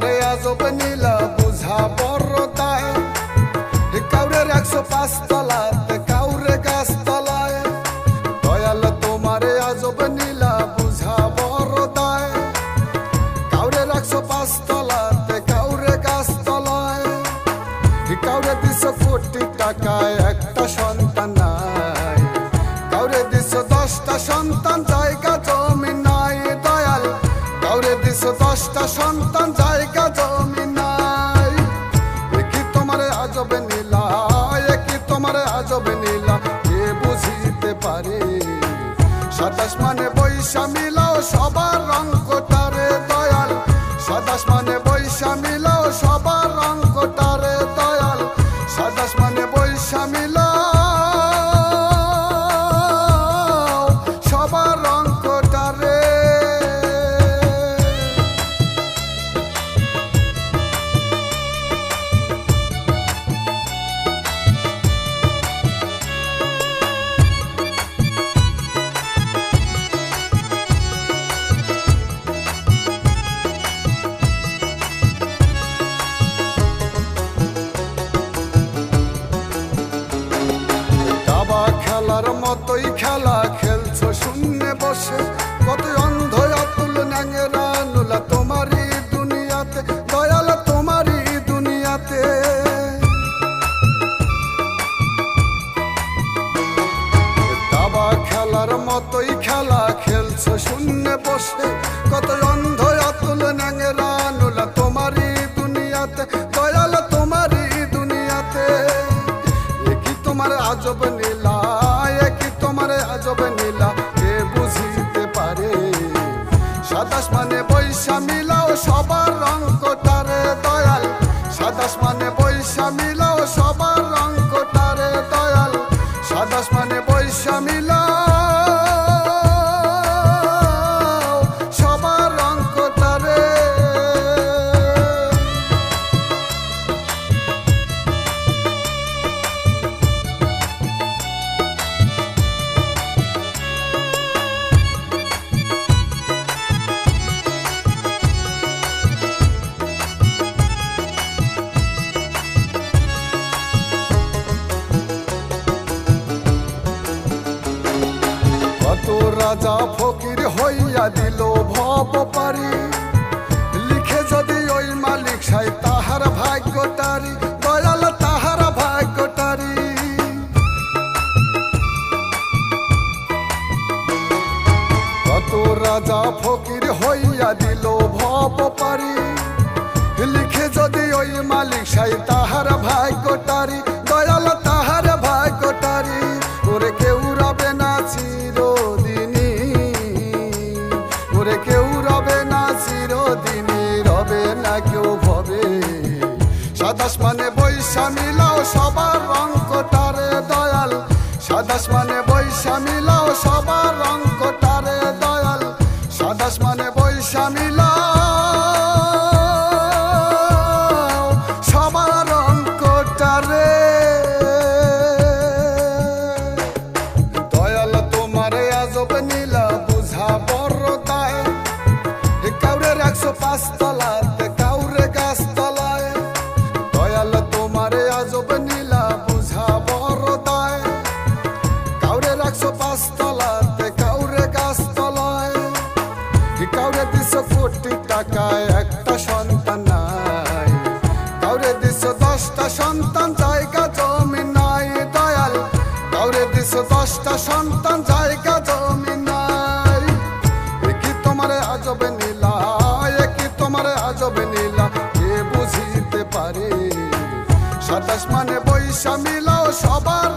আরে আজব নীলা বুঝা বড়তায় কাউরে রাখছো পাঁচতলাতে, কাউরে গাছতলায়। দয়াল, তোমারে আজব নীলা বুঝা বড়তায় কাউরে রাখছো পাঁচতলাতে, কাউরে গাছতলায়। কাউরে দিছো কোটি টাকায় একটা সন্তান নাই। কাউরে দিছো দশটা সন্তান, জায়গা জমিন কাউরে দশটা সন্তান, জায়গা, জমি নাই। এ কি তোমারে আজবে নীলা? এ কি তোমারে আজবে নীলা? কে বুঝিতে পারে। সাতাশ মানে বৈশা খেলার মতোই খেলা খেলছো, শূন্যে বসে। কত অন্ধ অতুল ন্যাঙেরা নুলা তোমারই দুনিয়াতে, দয়াল তোমারই দুনিয়াতে। দাবা খেলার মতোই খেলা খেলছো, শূন্যে বসে। কত অন্ধ অতুল ন্যাঙেরা নুলা তোমারই দুনিয়াতে, দয়াল তোমারই দুনিয়াতে। কি তোমার আজব তোমার আজব কে বুঝিতে পারে? সাতাশ মানে বৈশা মিলাও, সবার রং কোটারে দয়াল। সাতাশ মানে বৈশা মিলাও রাজা ফকির হইয়া দিল ভব পারি। লিখে যদি ওই মালিক সাই, তাহার ভাগ্যটারি দয়াল, তাহার ভাগ্যটারি কত রাজা ফকির হইয়া দিল ভব পারি। লিখে যদি ওই মালিক সাই, তাহার ভাগ্যটারি দয়াল কেউ ভবে। সাতাশ মানে বৈশা মিলাও সবার রং কোটারে দয়াল। সাতাশ মানে বৈশা মিলাও সবার রং কোটারে দয়াল। সাতাশ মানে বৈশা মিলাও সবার রং কোটারে দয়াল তোমারে আজব নীলা, বুঝা বড় দায়। কাউরে একশো পাঁচ কাউরে একশো পাঁচ তলাতে কাউরে গাছ তলায় কাউরে কোটি টাকায়? একটা সন্তান নাই। কাউরে দশটা সন্তান, জায়গা, জমি নাই, দয়াল। কাউরে দশটা সন্তান, জায়গা, জমি নাই। কি তোমার আজব নীলা? কি তোমার আজব নীলা? কে বুঝিতে পারে? সাতাশ মানে বৈশা মিলাও সবার